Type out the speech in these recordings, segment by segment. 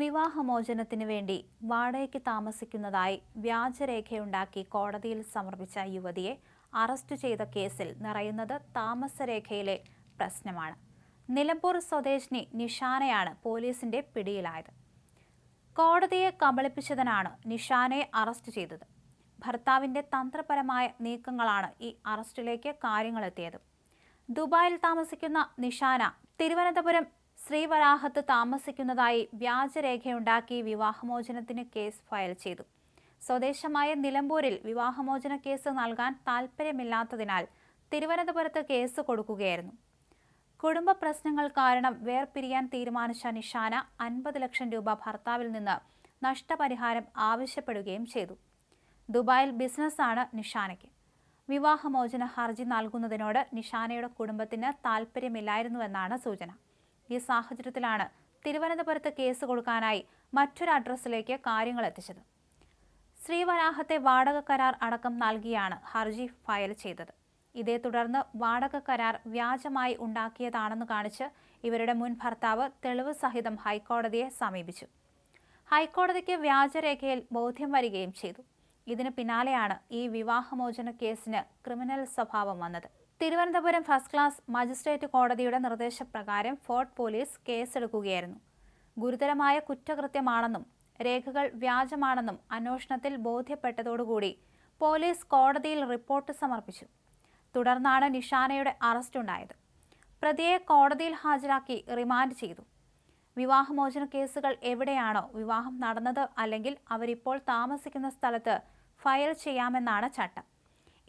വിവാഹമോചനത്തിനു വേണ്ടി വാടകയ്ക്ക് താമസിക്കുന്നതായി വ്യാജരേഖയുണ്ടാക്കി കോടതിയിൽ സമർപ്പിച്ച യുവതിയെ അറസ്റ്റ് ചെയ്ത കേസിൽ നിറയുന്നത് താമസരേഖയിലെ പ്രശ്നമാണ്. നിലമ്പൂർ സ്വദേശിനി നിഷാനയാണ് പോലീസിന്റെ പിടിയിലായത്. കോടതിയെ കബളിപ്പിച്ചതിനാണ് നിഷാനയെ അറസ്റ്റ് ചെയ്തത്. ഭർത്താവിന്റെ തന്ത്രപരമായ നീക്കങ്ങളാണ് ഈ അറസ്റ്റിലേക്ക് കാര്യങ്ങളെത്തിയത്. ദുബായിൽ താമസിക്കുന്ന നിഷാന തിരുവനന്തപുരം ശ്രീവരാഹത്ത് താമസിക്കുന്നതായി വ്യാജരേഖയുണ്ടാക്കി വിവാഹമോചനത്തിന് കേസ് ഫയൽ ചെയ്തു. സ്വദേശമായ നിലമ്പൂരിൽ വിവാഹമോചന കേസ് നൽകാൻ താൽപ്പര്യമില്ലാത്തതിനാൽ തിരുവനന്തപുരത്ത് കേസ് കൊടുക്കുകയായിരുന്നു. കുടുംബ പ്രശ്നങ്ങൾ കാരണം വേർപിരിയാൻ തീരുമാനിച്ച നിഷാന അൻപത് ലക്ഷം രൂപ ഭർത്താവിൽ നിന്ന് നഷ്ടപരിഹാരം ആവശ്യപ്പെടുകയും ചെയ്തു. ദുബായിൽ ബിസിനസ്സാണ് നിഷാനയ്ക്ക്. വിവാഹമോചന ഹർജി നൽകുന്നതിനോട് നിഷാനയുടെ കുടുംബത്തിന് താൽപ്പര്യമില്ലായിരുന്നുവെന്നാണ് സൂചന. ഈ സാഹചര്യത്തിലാണ് തിരുവനന്തപുരത്ത് കേസ് കൊടുക്കാനായി മറ്റൊരു അഡ്രസ്സിലേക്ക് കാര്യങ്ങൾ എത്തിച്ചത്. ശ്രീവരാഹത്തെ വാടക കരാർ അടക്കം നൽകിയാണ് ഹർജി ഫയൽ ചെയ്തത്. ഇതേ തുടർന്ന് വാടക കരാർ വ്യാജമായി ഉണ്ടാക്കിയതാണെന്ന് കാണിച്ച് ഇവരുടെ മുൻ ഭർത്താവ് തെളിവ് സഹിതം ഹൈക്കോടതിയെ സമീപിച്ചു. ഹൈക്കോടതിക്ക് വ്യാജരേഖയിൽ ബോധ്യം വരികയും ചെയ്തു. ഇതിന് പിന്നാലെയാണ് ഈ വിവാഹമോചന കേസിന് ക്രിമിനൽ സ്വഭാവം വന്നത്. തിരുവനന്തപുരം ഫസ്റ്റ് ക്ലാസ് മജിസ്ട്രേറ്റ് കോടതിയുടെ നിർദ്ദേശപ്രകാരം ഫോർട്ട് പോലീസ് കേസെടുക്കുകയായിരുന്നു. ഗുരുതരമായ കുറ്റകൃത്യമാണെന്നും രേഖകൾ വ്യാജമാണെന്നും അന്വേഷണത്തിൽ ബോധ്യപ്പെട്ടതോടുകൂടി പോലീസ് കോടതിയിൽ റിപ്പോർട്ട് സമർപ്പിച്ചു. തുടർന്നാണ് നിഷാനയുടെ അറസ്റ്റുണ്ടായത്. പ്രതിയെ കോടതിയിൽ ഹാജരാക്കി റിമാൻഡ് ചെയ്തു. വിവാഹമോചന കേസുകൾ എവിടെയാണോ വിവാഹം നടന്നത് അല്ലെങ്കിൽ അവരിപ്പോൾ താമസിക്കുന്ന സ്ഥലത്ത് ഫയൽ ചെയ്യാമെന്നാണ് ചട്ടം.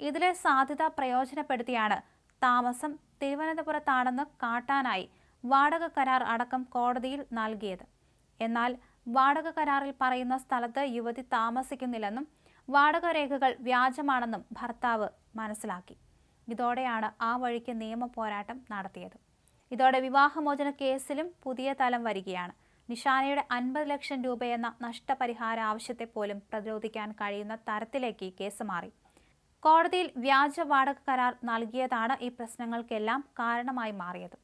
ഇതിലെ സാധ്യത പ്രയോജനപ്പെടുത്തിയാണ്. താമസം തിരുവനന്തപുരത്താണെന്ന് കാട്ടാനായി വാടക കരാർ അടക്കം കോടതിയിൽ നൽകിയത്. എന്നാൽ വാടക കരാറിൽ പറയുന്ന സ്ഥലത്ത് യുവതി താമസിക്കുന്നില്ലെന്നും വാടക രേഖകൾ വ്യാജമാണെന്നും ഭർത്താവ് മനസ്സിലാക്കി. ഇതോടെയാണ് ആ വഴിക്ക് നിയമ പോരാട്ടം നടത്തിയത്. ഇതോടെ വിവാഹമോചന കേസിലും പുതിയ തലം വരികയാണ്. നിഷാനയുടെ അൻപത് ലക്ഷം രൂപയെന്ന നഷ്ടപരിഹാര ആവശ്യത്തെ പോലും പ്രതിരോധിക്കാൻ കഴിയുന്ന തരത്തിലേക്ക് കേസ് മാറി. കോടതിയിൽ വ്യാജ വാടക കരാർ നൽകിയതാണ് ഈ പ്രശ്നങ്ങൾക്കെല്ലാം കാരണമായി മാറിയത്